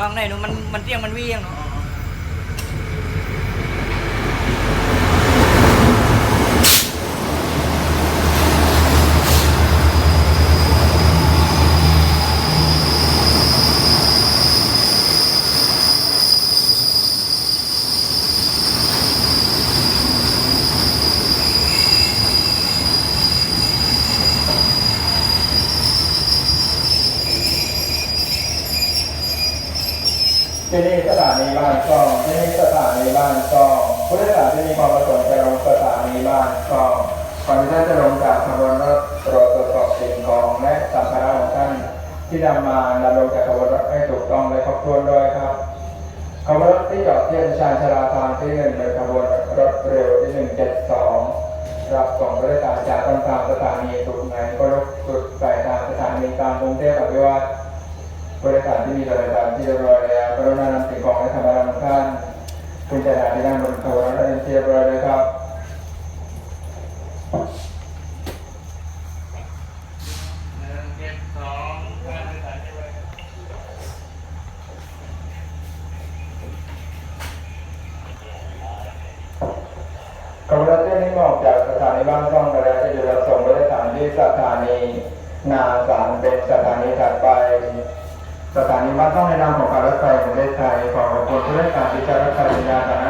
กลางในนู้นมันมันเตี้ยงมันเวี่ยงเนาะ ที่นี่สถานีบ้านช่องที่นี่สถานีบ้านช่องผู้โดยสารที่มีความประสงค์จะลงสถานีบ้านช่องก่อนที่ท่านจะลงจากขบวนรถโปรดตรวจสอบสิ่งของและสัมภาระของท่านที่นำมานำลงจากขบวนรถให้ถูกต้องและครบถ้วนด้วยครับขบวนรถที่จอดเที่ชานชาลาทางที่หนึ่งโดยขบวนรถเร็วที่หนึ่งเจ็ดสองรับส่งผู้โดยสารจากต้นทางสถานีสุดไหนก็ลุกสุดปลายทางสถานีกลางกรุงเทพอภิวัตบริการที่มีบริการที่เรียบร้อย กรุณานำสิ่งของและธรรมะของท่านคุณจะหาที่นั่งบนขบวนรถเรียบร้อยเลยครับหนึ่งเจ็ดสองการโดยสารที่บริการขบวนรถเที่ยวนี้ออกจากสถานีบ้านช่องไปแล้วจะอยู่รับส่งบริการที่สถานีนาสารเป็นสถานีถัดไป สถานีบ้านต้องในนามของการรถไฟแห่งประเทศไทยขอขอบคุณผู้ให้การที่ใช้รถไฟเป็นยานพาหนะในการณางขอให้ผู้บริการเดินทางสู่จุดหมา